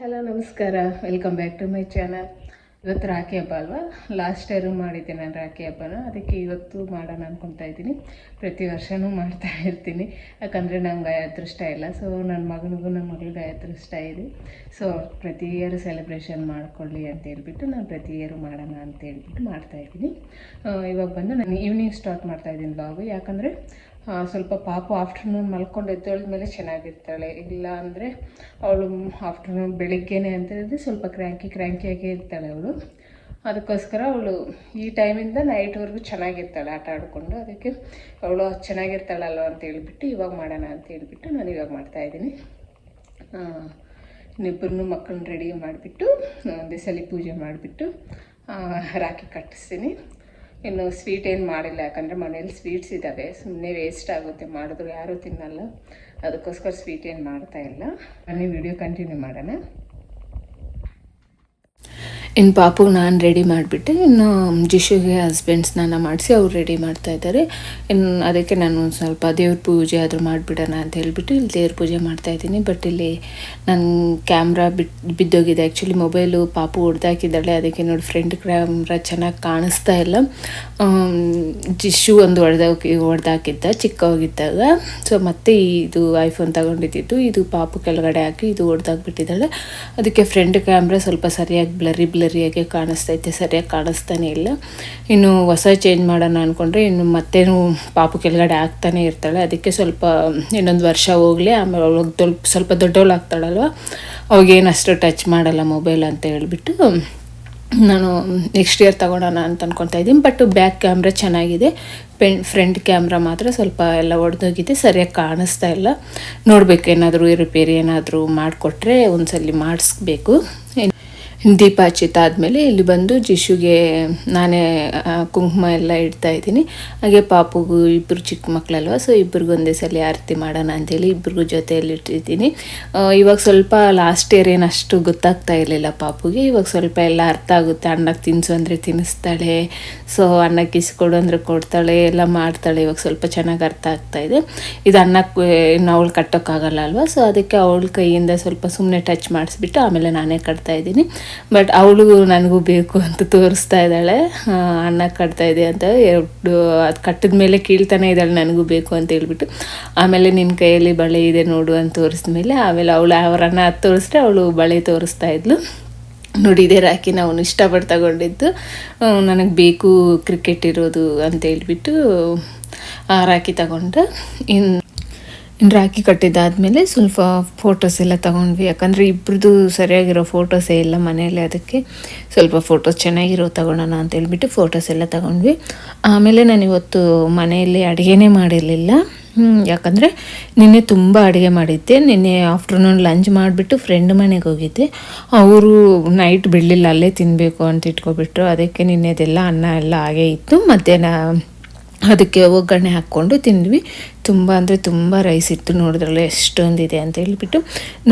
Hello, ನಮಸ್ಕಾರ. Welcome back to my channel ಇವತ್ತು ರಾಖಿ ಹಬ್ಬ ಅಲ್ವಾ? ಲಾಸ್ಟ್ ಇಯರು ಮಾಡಿದ್ದೆ ನಾನು ರಾಖಿ ಹಬ್ಬನ. ಅದಕ್ಕೆ ಇವತ್ತು ಮಾಡೋಣ ಅನ್ಕೊತಾ ಇದ್ದೀನಿ. ಪ್ರತಿ ವರ್ಷವೂ ಮಾಡ್ತಾ ಇರ್ತೀನಿ. ಯಾಕಂದರೆ ನಂಗೆ ಅದೃಷ್ಟ ಇಲ್ಲ. ಸೊ ನನ್ನ ಮಗನಿಗೂ ನನ್ನ ಮಗಳಿಗೂ ಅದೃಷ್ಟ ಇದೆ. ಸೊ ಪ್ರತಿ ಇಯರ್ ಸೆಲೆಬ್ರೇಷನ್ ಮಾಡ್ಕೊಳ್ಳಿ ಅಂತ ಹೇಳ್ಬಿಟ್ಟು ನಾನು ಪ್ರತಿ ಇಯರು ಮಾಡೋಣ ಅಂತ ಹೇಳ್ಬಿಟ್ಟು ಮಾಡ್ತಾಯಿದ್ದೀನಿ ಇವಾಗ ಬಂದು ನಾನು ಈವ್ನಿಂಗ್ ಸ್ಟಾರ್ಟ್ ಮಾಡ್ತಾಯಿದ್ದೀನಿ ಬ್ಲಾಗು ಯಾಕಂದರೆ ಸ್ವಲ್ಪ ಪಾಪು ಆಫ್ಟರ್ನೂನ್ ಮಲ್ಕೊಂಡು ಎದ್ದೇಳಿದ್ಮೇಲೆ ಚೆನ್ನಾಗಿರ್ತಾಳೆ. ಇಲ್ಲ ಅಂದರೆ ಅವಳು ಆಫ್ಟರ್ನೂನ್ ಬೆಳಿಗ್ಗೆನೆ ಅಂತ ಹೇಳಿದ್ರೆ ಸ್ವಲ್ಪ ಕ್ರ್ಯಾಂಕಿ ಕ್ರ್ಯಾಂಕಿಯಾಗೇ ಇರ್ತಾಳೆ ಅವಳು. ಅದಕ್ಕೋಸ್ಕರ ಅವಳು ಈ ಟೈಮಿಂದ ನೈಟ್ವರೆಗೂ ಚೆನ್ನಾಗಿರ್ತಾಳೆ ಆಟ ಆಡಿಕೊಂಡು. ಅದಕ್ಕೆ ಅವಳು ಚೆನ್ನಾಗಿರ್ತಾಳಲ್ವ ಅಂತ ಹೇಳ್ಬಿಟ್ಟು ಇವಾಗ ಮಾಡೋಣ ಅಂತ ಹೇಳ್ಬಿಟ್ಟು ನಾನು ಇವಾಗ ಮಾಡ್ತಾಯಿದ್ದೀನಿ ಇನ್ನಿಬ್ಬರನ್ನು ಮಕ್ಕಳನ್ನ ರೆಡಿ ಮಾಡಿಬಿಟ್ಟು, ಒಂದೇ ಸಲ ಪೂಜೆ ಮಾಡಿಬಿಟ್ಟು ರಾಖಿ ಕಟ್ಟಿಸ್ತೀನಿ. ಇನ್ನು ಸ್ವೀಟ್ ಏನು ಮಾಡಿಲ್ಲ. ಯಾಕಂದರೆ ಮನೇಲಿ ಸ್ವೀಟ್ಸ್ ಇದ್ದಾವೆ ಸುಮ್ಮನೆ ವೇಸ್ಟ್ ಆಗುತ್ತೆ. ಮಾಡಿದ್ರು ಯಾರೂ ತಿನ್ನಲ್ಲ. ಅದಕ್ಕೋಸ್ಕರ ಸ್ವೀಟ್ ಏನು ಮಾಡ್ತಾ ಇಲ್ಲ. ಬನ್ನಿ ವಿಡಿಯೋ ಕಂಟಿನ್ಯೂ ಮಾಡೋಣ. ಇನ್ನು ಪಾಪುಗೆ ನಾನು ರೆಡಿ ಮಾಡಿಬಿಟ್ಟು ಇನ್ನು ಜಿಶುಗೆ ಹಸ್ಬೆಂಡ್ ಸ್ನಾನ ಮಾಡಿಸಿ ಅವ್ರು ರೆಡಿ ಮಾಡ್ತಾ ಇದ್ದಾರೆ. ಇನ್ನು ಅದಕ್ಕೆ ನಾನು ಸ್ವಲ್ಪ ದೇವ್ರ ಪೂಜೆ ಆದರೂ ಮಾಡಿಬಿಡೋಣ ಅಂತ ಹೇಳ್ಬಿಟ್ಟು ಇಲ್ಲಿ ದೇವ್ರ ಪೂಜೆ ಮಾಡ್ತಾ ಇದ್ದೀನಿ. ಬಟ್ ಇಲ್ಲಿ ನನ್ನ ಕ್ಯಾಮ್ರಾ ಬಿಟ್, ಬಿದ್ದೋಗಿದೆ. ಆ್ಯಕ್ಚುಲಿ ಮೊಬೈಲು ಪಾಪು ಹೊಡೆದಾಕಿದ್ದಾಳೆ. ಅದಕ್ಕೆ ನೋಡಿ ಫ್ರಂಟ್ ಕ್ಯಾಮ್ರಾ ಚೆನ್ನಾಗಿ ಕಾಣಿಸ್ತಾ ಇಲ್ಲ. ಜಿಶು ಒಂದು ಹೊಡೆದಾಕಿ ಹೊಡೆದಾಕಿದ್ದ, ಚಿಕ್ಕವಾಗಿದ್ದಾಗ. ಸೊ ಮತ್ತೆ ಇದು ಐಫೋನ್ ತಗೊಂಡಿದ್ದಿದ್ದು. ಇದು ಪಾಪು ಕೆಳಗಡೆ ಹಾಕಿ ಇದು ಹೊಡೆದಾಕ್ಬಿಟ್ಟಿದ್ದಾಳೆ. ಅದಕ್ಕೆ ಫ್ರಂಟ್ ಕ್ಯಾಮ್ರಾ ಸ್ವಲ್ಪ ಸರಿಯಾಗಿ ಬ್ಲರಿ ಬ್ಲರಿಯಾಗಿ ಕಾಣಿಸ್ತೈತೆ, ಸರಿಯಾಗಿ ಕಾಣಿಸ್ತಾನೆ ಇಲ್ಲ. ಇನ್ನು ಹೊಸ ಚೇಂಜ್ ಮಾಡೋಣ ಅಂದ್ಕೊಂಡ್ರೆ ಇನ್ನು ಮತ್ತೇನು ಪಾಪು ಕೆಳಗಡೆ ಆಗ್ತಾನೆ ಇರ್ತಾಳೆ. ಅದಕ್ಕೆ ಸ್ವಲ್ಪ ಇನ್ನೊಂದು ವರ್ಷ ಹೋಗಲಿ, ಆಮೇಲೆ ಅವಳಿಗೆ ಸ್ವಲ್ಪ ಸ್ವಲ್ಪ ದೊಡ್ಡವಳು ಆಗ್ತಾಳಲ್ವ? ಅವಾಗೇನು ಅಷ್ಟು ಟಚ್ ಮಾಡಲ್ಲ ಮೊಬೈಲ್ ಅಂತ ಹೇಳಿಬಿಟ್ಟು, ನಾನು ನೆಕ್ಸ್ಟ್ ಇಯರ್ ತಗೊಳೋಣ ಅಂತ ಅನ್ಕೊತಾ ಇದ್ದೀನಿ. ಬಟ್ ಬ್ಯಾಕ್ ಕ್ಯಾಮ್ರಾ ಚೆನ್ನಾಗಿದೆ. ಪೆನ್ ಫ್ರಂಟ್ ಕ್ಯಾಮ್ರಾ ಮಾತ್ರ ಸ್ವಲ್ಪ ಎಲ್ಲ ಒಡೆದೋಗಿದೆ, ಸರಿಯಾಗಿ ಕಾಣಿಸ್ತಾ ಇಲ್ಲ. ನೋಡಬೇಕು ಏನಾದರೂ ರಿಪೇರಿ ಏನಾದರೂ ಮಾಡಿಕೊಟ್ರೆ ಒಂದ್ಸಲಿ ಮಾಡಿಸ್ಬೇಕು. ದೀಪ ಹಚ್ಚಿತ್ತಾದಮೇಲೆ ಇಲ್ಲಿ ಬಂದು ಜಿಶುಗೆ ನಾನೇ ಕುಂಕುಮ ಎಲ್ಲ ಇಡ್ತಾ ಇದ್ದೀನಿ. ಹಾಗೆ ಪಾಪುಗೂ ಇಬ್ಬರು ಚಿಕ್ಕ ಮಕ್ಕಳಲ್ವ ಸೊ ಇಬ್ಬರಿಗೂ ಒಂದೇ ಸಲ ಆರತಿ ಮಾಡೋಣ ಅಂತೇಳಿ ಇಬ್ಬರಿಗೂ ಜೊತೆಯಲ್ಲಿ ಇಟ್ಟಿದ್ದೀನಿ. ಇವಾಗ ಸ್ವಲ್ಪ ಲಾಸ್ಟ್ ಇಯರ್ ಏನು ಅಷ್ಟು ಗೊತ್ತಾಗ್ತಾ ಇರಲಿಲ್ಲ ಪಾಪುಗೆ. ಇವಾಗ ಸ್ವಲ್ಪ ಎಲ್ಲ ಅರ್ಥ ಆಗುತ್ತೆ. ಅನ್ನಕ್ಕೆ ತಿನ್ಸು ಅಂದರೆ ತಿನ್ನಿಸ್ತಾಳೆ ಸೊ ಅನ್ನಕ್ಕೆ ಇಸ್ಕೊಡು ಅಂದರೆ ಕೊಡ್ತಾಳೆ, ಎಲ್ಲ ಮಾಡ್ತಾಳೆ. ಇವಾಗ ಸ್ವಲ್ಪ ಚೆನ್ನಾಗಿ ಅರ್ಥ ಆಗ್ತಾ ಇದೆ. ಇದು ಅನ್ನಕ್ಕೆ ಇನ್ನು ಅವಳು ಕಟ್ಟೋಕ್ಕಾಗಲ್ಲ ಅಲ್ವಾ ಸೊ ಅದಕ್ಕೆ ಅವಳ ಕೈಯಿಂದ ಸ್ವಲ್ಪ ಸುಮ್ಮನೆ ಟಚ್ ಮಾಡಿಸ್ಬಿಟ್ಟು ಆಮೇಲೆ ನಾನೇ ಕಟ್ತಾ ಇದ್ದೀನಿ. ಬಟ್ ಅವಳು ನನಗೂ ಬೇಕು ಅಂತ ತೋರಿಸ್ತಾ ಇದ್ದಾಳೆ. ಅಣ್ಣ ಕಟ್ತಾ ಇದೆ ಅಂತ ಎರಡು, ಅದು ಕಟ್ಟಿದ ಮೇಲೆ ಕೀಳ್ತಾನೆ ಇದ್ದಾಳೆ, ನನಗೂ ಬೇಕು ಅಂತ ಹೇಳ್ಬಿಟ್ಟು. ಆಮೇಲೆ ನಿನ್ನ ಕೈಯಲ್ಲಿ ಬಳೆ ಇದೆ ನೋಡು ಅಂತ ತೋರಿಸಿದ ಮೇಲೆ, ಆಮೇಲೆ ಅವಳು ಅವರನ್ನ ಅದು ತೋರಿಸ್ರೆ ಅವಳು ಬಳೆ ತೋರಿಸ್ತಾ ಇದ್ಲು. ನೋಡಿ, ಇದೇ ರಾಖಿ ನಾವು ಇಷ್ಟಪಟ್ಟು ತಗೊಂಡಿದ್ದು. ನನಗೆ ಬೇಕು ಕ್ರಿಕೆಟ್ ಇರೋದು ಅಂತ ಹೇಳ್ಬಿಟ್ಟು ಆ ರಾಖಿ ತಗೊಂಡು ಇನ್ನು ಇನ್ನು ರಾಖಿ ಕಟ್ಟಿದ್ದಾದಮೇಲೆ ಸ್ವಲ್ಪ ಫೋಟೋಸ್ ಎಲ್ಲ ತಗೊಂಡ್ವಿ. ಯಾಕಂದರೆ ಇಬ್ಬರದ್ದು ಸರಿಯಾಗಿರೋ ಫೋಟೋಸೇ ಇಲ್ಲ ಮನೆಯಲ್ಲಿ, ಅದಕ್ಕೆ ಸ್ವಲ್ಪ ಫೋಟೋಸ್ ಚೆನ್ನಾಗಿರೋ ತಗೊಳ್ಳೋಣ ಅಂತ ಹೇಳ್ಬಿಟ್ಟು ಫೋಟೋಸ್ ಎಲ್ಲ ತಗೊಂಡ್ವಿ. ಆಮೇಲೆ ನಾನು ಇವತ್ತು ಮನೆಯಲ್ಲಿ ಅಡುಗೆನೇ ಮಾಡಿರಲಿಲ್ಲ. ಯಾಕಂದರೆ ನಿನ್ನೆ ತುಂಬ ಅಡುಗೆ ಮಾಡಿದ್ದೆ. ನಿನ್ನೆ ಆಫ್ಟರ್ನೂನ್ ಲಂಚ್ ಮಾಡಿಬಿಟ್ಟು ಫ್ರೆಂಡ್ ಮನೆಗೆ ಹೋಗಿದ್ದೆ. ಅವರು ನೈಟ್ ಬಿಡಲಿಲ್ಲ, ಅಲ್ಲೇ ತಿನ್ನಬೇಕು ಅಂತ ಇಟ್ಕೊಬಿಟ್ರು. ಅದಕ್ಕೆ ನಿನ್ನೆದೆಲ್ಲ ಅನ್ನ ಎಲ್ಲ ಹಾಗೇ ಇತ್ತು. ಮಧ್ಯಾಹ್ನ ಅದಕ್ಕೆ ಒಗ್ಗರಣೆ ಹಾಕ್ಕೊಂಡು ತಿಂದ್ವಿ. ತುಂಬ ಅಂದರೆ ತುಂಬ ರೈಸ್ ಇತ್ತು ನೋಡಿದ್ರಲ್ಲ, ಎಷ್ಟೊಂದಿದೆ ಅಂತ ಹೇಳಿಬಿಟ್ಟು.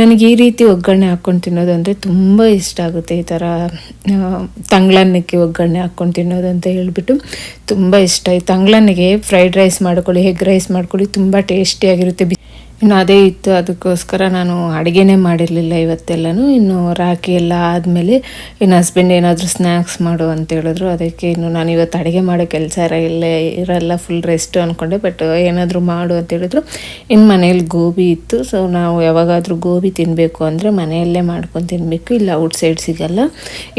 ನನಗೆ ಈ ರೀತಿ ಒಗ್ಗರಣೆ ಹಾಕ್ಕೊಂಡು ತಿನ್ನೋದು ಅಂದರೆ ತುಂಬ ಇಷ್ಟ ಆಗುತ್ತೆ. ಈ ಥರ ತಂಗ್ಳನ್ನಕ್ಕೆ ಒಗ್ಗರಣೆ ಹಾಕ್ಕೊಂಡು ತಿನ್ನೋದು ಅಂತ ಹೇಳಿಬಿಟ್ಟು ತುಂಬ ಇಷ್ಟ. ಈ ತಂಗ್ಳನ್ನಿಗೆ ಫ್ರೈಡ್ ರೈಸ್ ಮಾಡ್ಕೊಳ್ಳಿ ಎಗ್ ರೈಸ್ ಮಾಡ್ಕೊಳ್ಳಿ, ತುಂಬ ಟೇಸ್ಟಿಯಾಗಿರುತ್ತೆ ಬಿ ಇನ್ನು ಅದೇ ಇತ್ತು, ಅದಕ್ಕೋಸ್ಕರ ನಾನು ಅಡುಗೆನೇ ಮಾಡಿರಲಿಲ್ಲ ಇವತ್ತೆಲ್ಲನೂ. ಇನ್ನು ರಾಖಿ ಎಲ್ಲ ಆದಮೇಲೆ ಇನ್ನು ಹಸ್ಬೆಂಡ್ ಏನಾದರೂ ಸ್ನ್ಯಾಕ್ಸ್ ಮಾಡು ಅಂತ ಹೇಳಿದ್ರು. ಅದಕ್ಕೆ ಇನ್ನು ನಾನು ಇವತ್ತು ಅಡುಗೆ ಮಾಡೋ ಕೆಲಸ ಇಲ್ಲ ಇರಲ್ಲ ಫುಲ್ ರೆಸ್ಟು ಅಂದ್ಕೊಂಡೆ ಬಟ್ ಏನಾದರೂ ಮಾಡು ಅಂತ ಹೇಳಿದ್ರು. ಇನ್ನು ಮನೇಲಿ ಗೋಬಿ ಇತ್ತು. ಸೊ ನಾವು ಯಾವಾಗಾದರೂ ಗೋಬಿ ತಿನ್ನಬೇಕು ಅಂದರೆ ಮನೆಯಲ್ಲೇ ಮಾಡ್ಕೊಂಡು ತಿನ್ನಬೇಕು ಇಲ್ಲ ಔಟ್ಸೈಡ್ ಸಿಗಲ್ಲ.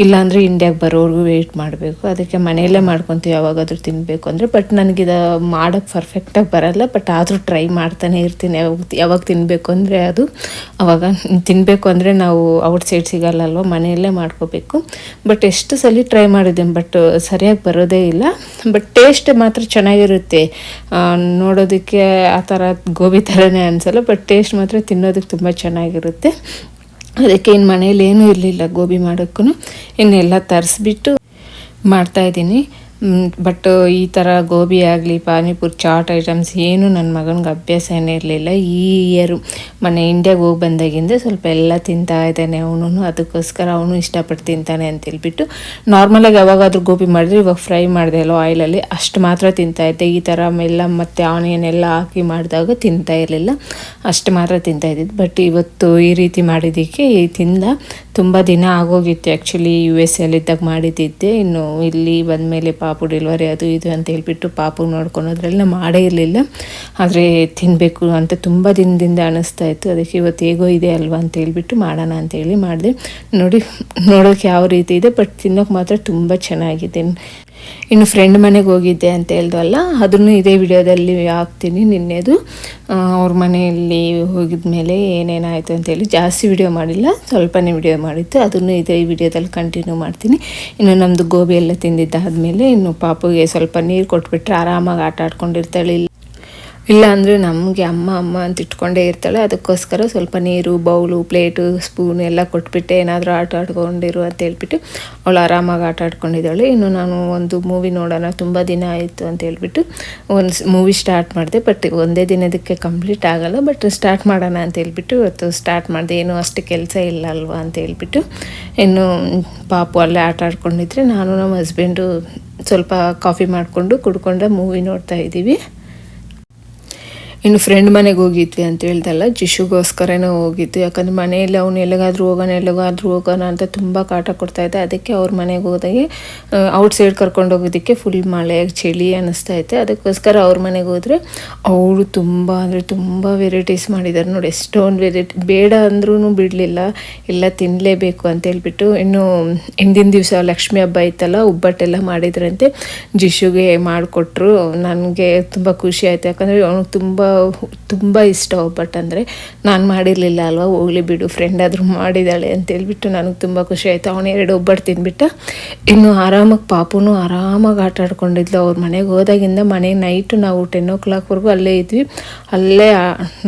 ಇಲ್ಲಾಂದರೆ ಇಂಡಿಯಾಗೆ ಬರೋರ್ಗು ವೆಯ್ಟ್ ಮಾಡಬೇಕು. ಅದಕ್ಕೆ ಮನೆಯಲ್ಲೇ ಮಾಡ್ಕೊತೀವಿ ಯಾವಾಗಾದರೂ ತಿನ್ನಬೇಕು ಅಂದರೆ. ಬಟ್ ನನಗಿದು ಮಾಡೋಕ್ಕೆ ಪರ್ಫೆಕ್ಟಾಗಿ ಬರಲ್ಲ. ಬಟ್ ಆದರೂ ಟ್ರೈ ಮಾಡ್ತಾನೆ ಇರ್ತೀನಿ. ಯಾವಾಗ ಯಾವಾಗ ತಿನ್ನಬೇಕು ಅಂದರೆ ಅದು ಅವಾಗ ತಿನ್ನಬೇಕು ಅಂದರೆ ನಾವು ಔಟ್ ಸೈಡ್ ಸಿಗಲ್ಲ ಅಲ್ವ ಮನೆಯಲ್ಲೇ ಮಾಡ್ಕೋಬೇಕು. ಬಟ್ ಎಷ್ಟು ಸಲ ಟ್ರೈ ಮಾಡಿದ್ದೆ ಬಟ್ ಸರಿಯಾಗಿ ಬರೋದೇ ಇಲ್ಲ. ಬಟ್ ಟೇಸ್ಟ್ ಮಾತ್ರ ಚೆನ್ನಾಗಿರುತ್ತೆ. ನೋಡೋದಕ್ಕೆ ಆ ಥರ ಗೋಬಿ ಥರನೇ ಅನಿಸಲ್ಲ ಬಟ್ ಟೇಸ್ಟ್ ಮಾತ್ರ ತಿನ್ನೋದಕ್ಕೆ ತುಂಬ ಚೆನ್ನಾಗಿರುತ್ತೆ. ಅದಕ್ಕೆ ಇನ್ನು ಮನೇಲಿ ಏನೂ ಇರಲಿಲ್ಲ ಗೋಬಿ ಮಾಡೋಕ್ಕೂ ಇನ್ನೆಲ್ಲ ತರಿಸ್ಬಿಟ್ಟು ಮಾಡ್ತಾಯಿದ್ದೀನಿ ಬಟ್ ಈ ಥರ ಗೋಬಿ ಆಗಲಿ, ಪಾನಿಪುರಿ, ಚಾಟ್ ಐಟಮ್ಸ್ ಏನು ನನ್ನ ಮಗನಿಗೆ ಅಭ್ಯಾಸ ಏನೂ ಇರಲಿಲ್ಲ. ಈ ಇಯರು ಮೊನ್ನೆ ಇಂಡಿಯಾಗೆ ಹೋಗಿ ಬಂದಾಗಿಂದ ಸ್ವಲ್ಪ ಎಲ್ಲ ತಿಂತಾ ಇದ್ದಾನೆ ಅವನು ಅದಕ್ಕೋಸ್ಕರ ಅವನು ಇಷ್ಟಪಟ್ಟು ತಿಂತಾನೆ ಅಂತ ಹೇಳ್ಬಿಟ್ಟು ನಾರ್ಮಲಾಗಿ ಯಾವಾಗಾದರೂ ಗೋಬಿ ಮಾಡಿದ್ರೆ ಇವಾಗ ಫ್ರೈ ಮಾಡಿದೆ ಅಲ್ಲೋ ಆಯಿಲಲ್ಲಿ ಅಷ್ಟು ಮಾತ್ರ ತಿಂತಾ ಇದ್ದೆ. ಈ ಥರ ಎಲ್ಲ ಮತ್ತು ಆನಿಯನ್ ಎಲ್ಲ ಹಾಕಿ ಮಾಡಿದಾಗ ತಿಂತಾ ಇರಲಿಲ್ಲ. ಅಷ್ಟು ಮಾತ್ರ ತಿಂತಾ ಇದ್ದಿದ್ದು. ಬಟ್ ಇವತ್ತು ಈ ರೀತಿ ಮಾಡಿದ್ದಕ್ಕೆ ತಿಂದ ತುಂಬ ದಿನ ಆಗೋಗಿತ್ತು. ಆ್ಯಕ್ಚುಲಿ ಯು ಎಸ್ ಎಲ್ಲಿದ್ದಾಗ ಮಾಡಿದ್ದಿದ್ದೆ. ಇನ್ನು ಇಲ್ಲಿ ಬಂದಮೇಲೆ ಪಾಪು ಡೆಲಿವರಿ ಅದು ಇದು ಅಂತ ಹೇಳ್ಬಿಟ್ಟು ಪಾಪು ನೋಡ್ಕೊಳೋದ್ರೆಲ್ಲ ಮಾಡೇ ಇರಲಿಲ್ಲ. ಆದರೆ ತಿನ್ನಬೇಕು ಅಂತ ತುಂಬ ದಿನದಿಂದ ಅನ್ನಿಸ್ತಾ ಇತ್ತು. ಅದಕ್ಕೆ ಇವತ್ತು ಹೇಗೋ ಇದೆ ಅಲ್ವಾ ಅಂತ ಹೇಳ್ಬಿಟ್ಟು ಮಾಡೋಣ ಅಂತೇಳಿ ಮಾಡಿದೆ. ನೋಡಿ, ನೋಡೋಕೆ ಯಾವ ರೀತಿ ಇದೆ ಬಟ್ ತಿನ್ನೋಕೆ ಮಾತ್ರ ತುಂಬ ಚೆನ್ನಾಗಿದೆ. ಇನ್ನು ಫ್ರೆಂಡ್ ಮನೆಗೆ ಹೋಗಿದ್ದೆ ಅಂತ ಹೇಳ್ದಲ್ಲ ಅದನ್ನು ಇದೇ ವಿಡಿಯೋದಲ್ಲಿ ಹಾಕ್ತೀನಿ ನಿನ್ನೆದು. ಅವ್ರ ಮನೆಯಲ್ಲಿ ಹೋಗಿದ ಮೇಲೆ ಏನೇನಾಯಿತು ಅಂತೇಳಿ ಜಾಸ್ತಿ ವಿಡಿಯೋ ಮಾಡಿಲ್ಲ, ಸ್ವಲ್ಪನೇ ವಿಡಿಯೋ ಮಾಡಿತ್ತು. ಅದನ್ನು ಇದೇ ವಿಡಿಯೋದಲ್ಲಿ ಕಂಟಿನ್ಯೂ ಮಾಡ್ತೀನಿ. ಇನ್ನು ನಮ್ಮದು ಗೋಬಿ ಎಲ್ಲ ತಿಂದಿದ್ದಾದಮೇಲೆ ಇನ್ನು ಪಾಪುಗೆ ಸ್ವಲ್ಪ ನೀರು ಕೊಟ್ಬಿಟ್ರೆ ಆರಾಮಾಗಿ ಆಟ ಆಡ್ಕೊಂಡಿರ್ತಾಳೆ ಇಲ್ಲ ಅಂದರೆ ನಮಗೆ ಅಮ್ಮ ಅಮ್ಮ ಅಂತ ಇಟ್ಕೊಂಡೇ ಇರ್ತಾಳೆ. ಅದಕ್ಕೋಸ್ಕರ ಸ್ವಲ್ಪ ನೀರು, ಬೌಲು, ಪ್ಲೇಟು, ಸ್ಪೂನ್ ಎಲ್ಲ ಕೊಟ್ಬಿಟ್ಟೆ. ಏನಾದರೂ ಆಟ ಆಡ್ಕೊಂಡಿರು ಅಂತ ಹೇಳ್ಬಿಟ್ಟು ಅವಳು ಆರಾಮಾಗಿ ಆಟ ಆಡ್ಕೊಂಡಿದ್ದಾಳೆ. ಇನ್ನು ನಾನು ಒಂದು ಮೂವಿ ನೋಡೋಣ, ತುಂಬ ದಿನ ಆಯಿತು ಅಂತ ಹೇಳ್ಬಿಟ್ಟು ಒಂದು ಮೂವಿ ಸ್ಟಾರ್ಟ್ ಮಾಡಿದೆ. ಬಟ್ ಒಂದೇ ದಿನದಕ್ಕೆ ಕಂಪ್ಲೀಟ್ ಆಗಲ್ಲ. ಬಟ್ ಸ್ಟಾರ್ಟ್ ಮಾಡೋಣ ಅಂತ ಹೇಳ್ಬಿಟ್ಟು ಇವತ್ತು ಸ್ಟಾರ್ಟ್ ಮಾಡಿದೆ. ಏನು ಅಷ್ಟು ಕೆಲಸ ಇಲ್ಲ ಅಲ್ವಾ ಅಂತ ಹೇಳ್ಬಿಟ್ಟು. ಇನ್ನು ಪಾಪು ಅಲ್ಲೇ ಆಟ ಆಡ್ಕೊಂಡಿದ್ರೆ ನಾನು ನಮ್ಮ ಹಸ್ಬೆಂಡು ಸ್ವಲ್ಪ ಕಾಫಿ ಮಾಡಿಕೊಂಡು ಕುಡ್ಕೊಂಡು ಮೂವಿ ನೋಡ್ತಾ ಇದ್ದೀವಿ. ಇನ್ನು ಫ್ರೆಂಡ್ ಮನೆಗೆ ಹೋಗಿದ್ವಿ ಅಂತ ಹೇಳ್ದಲ್ಲ, ಜಿಶುಗೋಸ್ಕರನೇ ಹೋಗಿದ್ವಿ. ಯಾಕಂದ್ರೆ ಮನೆಯಲ್ಲಿ ಅವನು ಎಲ್ಲಿಗಾದ್ರೂ ಹೋಗೋಣ ಎಲ್ಲಿಗಾದ್ರೂ ಹೋಗೋಣ ಅಂತ ತುಂಬ ಕಾಟ ಕೊಡ್ತಾ ಇದ್ದೆ. ಅದಕ್ಕೆ ಅವ್ರ ಮನೆಗೆ ಹೋದಾಗೆ ಔಟ್ ಸೈಡ್ ಕರ್ಕೊಂಡು ಹೋಗೋದಕ್ಕೆ ಫುಲ್ ಮಳೆ, ಚಳಿ ಅನ್ನಿಸ್ತಾ ಇತ್ತು. ಅದಕ್ಕೋಸ್ಕರ ಅವ್ರ ಮನೆಗೆ ಹೋದರೆ ಅವರು ತುಂಬ, ಅಂದರೆ ತುಂಬ ವೆರೈಟೀಸ್ ಮಾಡಿದ್ದಾರೆ ನೋಡಿ, ಎಷ್ಟೊಂದು ವೆರೈಟಿ ಬೇಡ ಅಂದ್ರೂ ಬಿಡಲಿಲ್ಲ. ಎಲ್ಲ ತಿನ್ನಲೇಬೇಕು ಅಂತ ಹೇಳ್ಬಿಟ್ಟು, ಇನ್ನು ಹಿಂದಿನ ದಿವಸ ಲಕ್ಷ್ಮಿ ಹಬ್ಬ ಇತ್ತಲ್ಲ ಒಬ್ಬಟ್ಟೆಲ್ಲ ಮಾಡಿದ್ರಂತೆ. ಜಿಶುಗೆ ಮಾಡಿಕೊಟ್ರು. ನನಗೆ ತುಂಬ ಖುಷಿ ಆಯಿತು. ಯಾಕಂದರೆ ಅವನಿಗೆ ತುಂಬ ತುಂಬ ಇಷ್ಟ ಒಬ್ಬಟ್ಟು ಅಂದರೆ ನಾನು ಮಾಡಿರಲಿಲ್ಲ ಅಲ್ವಾ, ಹೋಗ್ಲಿ ಬಿಡು ಫ್ರೆಂಡ್ ಆದರೂ ಮಾಡಿದ್ದಾಳೆ ಅಂತ ಹೇಳ್ಬಿಟ್ಟು ನನಗೆ ತುಂಬ ಖುಷಿ ಆಯಿತು. ಅವನು ಎರಡು ಒಬ್ಬಟ್ಟು ತಿಂದ್ಬಿಟ್ಟು ಇನ್ನು ಆರಾಮಾಗಿ ಪಾಪುನು ಆರಾಮಾಗಿ ಆಟ ಆಡ್ಕೊಂಡಿದ್ಲು. ಅವ್ರ ಮನೆಗೆ ಹೋದಾಗಿಂದ ಮನೆ ನೈಟು ನಾವು ಟೆನ್ ಓ ಕ್ಲಾಕ್ವರೆಗೂ ಅಲ್ಲೇ ಇದ್ವಿ. ಅಲ್ಲೇ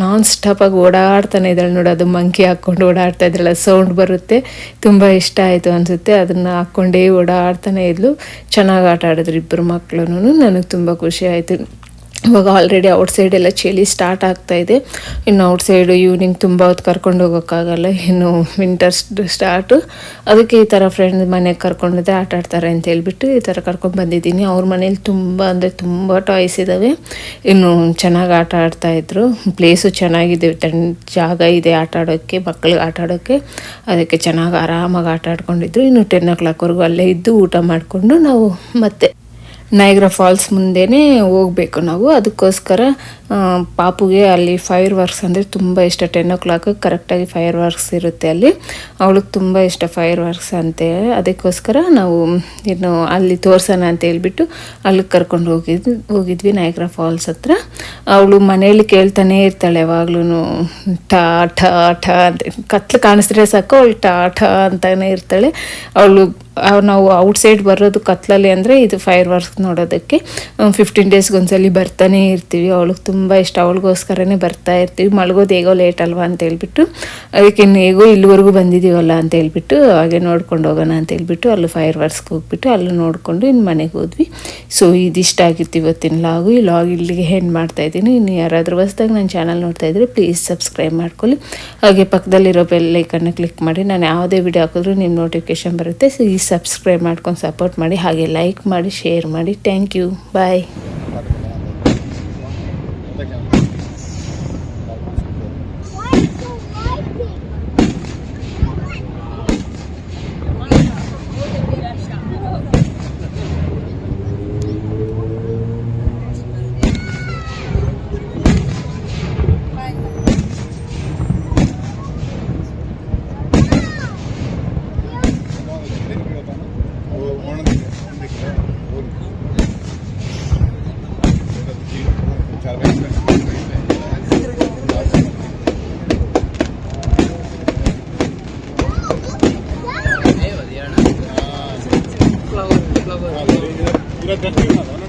ನಾನ್ ಸ್ಟಾಪಾಗಿ ಓಡಾಡ್ತಾನೆ ಇದ್ದಾಳೆ ನೋಡಿ, ಅದು ಮಂಕಿ ಹಾಕ್ಕೊಂಡು ಓಡಾಡ್ತಾ ಇದ್ರಲ್ಲ ಸೌಂಡ್ ಬರುತ್ತೆ. ತುಂಬ ಇಷ್ಟ ಆಯಿತು ಅನಿಸುತ್ತೆ. ಅದನ್ನು ಹಾಕ್ಕೊಂಡೇ ಓಡಾಡ್ತಾನೆ ಇದ್ಲು. ಚೆನ್ನಾಗಿ ಆಟ ಆಡಿದ್ರು ಇಬ್ಬರು ಮಕ್ಕಳು ನನಗೆ ತುಂಬ ಖುಷಿ ಆಯಿತು. ಇವಾಗ ಆಲ್ರೆಡಿ ಔಟ್ ಸೈಡ್ ಎಲ್ಲ ಚಳಿ ಸ್ಟಾರ್ಟ್ ಆಗ್ತಾ ಇದೆ. ಇನ್ನು ಔಟ್ ಸೈಡು ಈವ್ನಿಂಗ್ ತುಂಬ ಹೊತ್ತು ಕರ್ಕೊಂಡು ಹೋಗೋಕ್ಕಾಗಲ್ಲ. ಇನ್ನು ವಿಂಟರ್ ಸ್ಟಾರ್ಟು ಅದಕ್ಕೆ ಈ ಥರ ಫ್ರೆಂಡ್ ಮನೆಗೆ ಕರ್ಕೊಂಡಿದ್ದೆ ಆಟ ಆಡ್ತಾರೆ ಅಂತ ಹೇಳ್ಬಿಟ್ಟು ಈ ಥರ ಕರ್ಕೊಂಡು ಬಂದಿದ್ದೀನಿ. ಅವ್ರ ಮನೇಲಿ ತುಂಬ ಅಂದರೆ ತುಂಬ ಟಾಯ್ಸ್ ಇದ್ದಾವೆ ಇನ್ನು ಚೆನ್ನಾಗಿ ಆಟ ಆಡ್ತಾಯಿದ್ರು ಪ್ಲೇಸು ಚೆನ್ನಾಗಿದೆ ಜಾಗ ಇದೆ ಆಟ ಆಡೋಕ್ಕೆ ಮಕ್ಕಳಿಗೆ ಆಟ ಆಡೋಕ್ಕೆ ಅದಕ್ಕೆ ಚೆನ್ನಾಗಿ ಆರಾಮಾಗಿ ಆಟ ಆಡ್ಕೊಂಡಿದ್ರು. ಇನ್ನು ಟೆನ್ ಓ ಕ್ಲಾಕ್ವರೆಗೂ ಅಲ್ಲೇ ಇದ್ದು ಊಟ ಮಾಡಿಕೊಂಡು ನಾವು ಮತ್ತೆ ನೈಗ್ರಾ ಫಾಲ್ಸ್ ಮುಂದೆನೇ ಹೋಗ್ಬೇಕು ನಾವು. ಅದಕ್ಕೋಸ್ಕರ ಪಾಪುಗೆ ಅಲ್ಲಿ ಫೈರ್ ವರ್ಕ್ಸ್ ಅಂದರೆ ತುಂಬ ಇಷ್ಟ. ಟೆನ್ ಓ ಕ್ಲಾಕ್ ಕರೆಕ್ಟಾಗಿ ಫೈರ್ ವರ್ಕ್ಸ್ ಇರುತ್ತೆ ಅಲ್ಲಿ. ಅವಳಿಗೆ ತುಂಬ ಇಷ್ಟ ಫೈರ್ ವರ್ಕ್ಸ್ ಅಂತೆ. ಅದಕ್ಕೋಸ್ಕರ ನಾವು ಇನ್ನು ಅಲ್ಲಿ ತೋರ್ಸೋಣ ಅಂತ ಹೇಳ್ಬಿಟ್ಟು ಅಲ್ಲಿಗೆ ಕರ್ಕೊಂಡು ಹೋಗಿದ್ವಿ ಹೋಗಿದ್ವಿ ನೈಗ್ರಾ ಫಾಲ್ಸ್ ಹತ್ರ. ಅವಳು ಮನೆಯಲ್ಲಿ ಕೇಳ್ತಾನೆ ಇರ್ತಾಳೆ ಯಾವಾಗ್ಲೂ ಟಾ ಠ ಅಂತ. ಕತ್ಲು ಕಾಣಿಸಿದ್ರೆ ಸಾಕು, ಅವಳು ಟಾ ಠ ಅಂತಾನೆ ಇರ್ತಾಳೆ. ಅವಳು ನಾವು ಔಟ್ಸೈಡ್ ಬರೋದು ಕತ್ಲಲ್ಲಿ ಅಂದರೆ ಇದು ಫೈರ್ ವರ್ಕ್ಸ್ ನೋಡೋದಕ್ಕೆ ಫಿಫ್ಟೀನ್ ಡೇಸ್ಗೆ ಒಂದ್ಸಲಿ ಬರ್ತಾನೆ ಇರ್ತೀವಿ. ಅವಳಿಗೆ ತುಂಬ ಇಷ್ಟ. ಅವಳಿಗೋಸ್ಕರನೇ ಬರ್ತಾ ಇರ್ತೀವಿ. ಮಲಗೋದು ಹೇಗೋ ಲೇಟ್ ಅಲ್ವಾ ಅಂತ ಹೇಳ್ಬಿಟ್ಟು, ಅದಕ್ಕೆ ಇನ್ನು ಹೇಗೋ ಇಲ್ಲಿವರೆಗೂ ಬಂದಿದ್ದೀವಲ್ಲ ಅಂತ ಹೇಳ್ಬಿಟ್ಟು, ಹಾಗೆ ನೋಡ್ಕೊಂಡು ಹೋಗೋಣ ಅಂತ ಹೇಳ್ಬಿಟ್ಟು, ಅಲ್ಲಿ ಫೈರ್ ವರ್ಕ್ಸ್ಗೆ ಹೋಗ್ಬಿಟ್ಟು, ಅಲ್ಲಿ ನೋಡಿಕೊಂಡು ಇನ್ನು ಮನೆಗೆ ಹೋದ್ವಿ. ಸೊ ಇದಿಷ್ಟ ಆಗಿತ್ತು ಇವತ್ತಿನ ಲಾಗು ಈ ಲಾಗ್ ಇಲ್ಲಿಗೆ ಏನು ಮಾಡ್ತಾ ಇದ್ದೀನಿ. ಇನ್ನು ಯಾರಾದರೂ ಹೊಸ್ದಾಗ ನನ್ನ ಚಾನಲ್ ನೋಡ್ತಾ ಇದ್ರೆ ಪ್ಲೀಸ್ ಸಬ್ಸ್ಕ್ರೈಬ್ ಮಾಡ್ಕೊಳ್ಳಿ. ಹಾಗೆ ಪಕ್ಕದಲ್ಲಿರೋ ಬೆಲ್ಲೈಕನ್ನು ಕ್ಲಿಕ್ ಮಾಡಿ. ನಾನು ಯಾವುದೇ ವಿಡಿಯೋ ಹಾಕಿದ್ರು ನಿಮ್ಮ ನೋಟಿಫಿಕೇಶನ್ ಬರುತ್ತೆ. ಸೊ ಈ ಸಬ್ಸ್ಕ್ರೈಬ್ ಮಾಡ್ಕೊಂಡು ಸಪೋರ್ಟ್ ಮಾಡಿ ಹಾಗೆ ಲೈಕ್ ಮಾಡಿ ಶೇರ್ ಮಾಡಿ. Thank you bye tres, tres,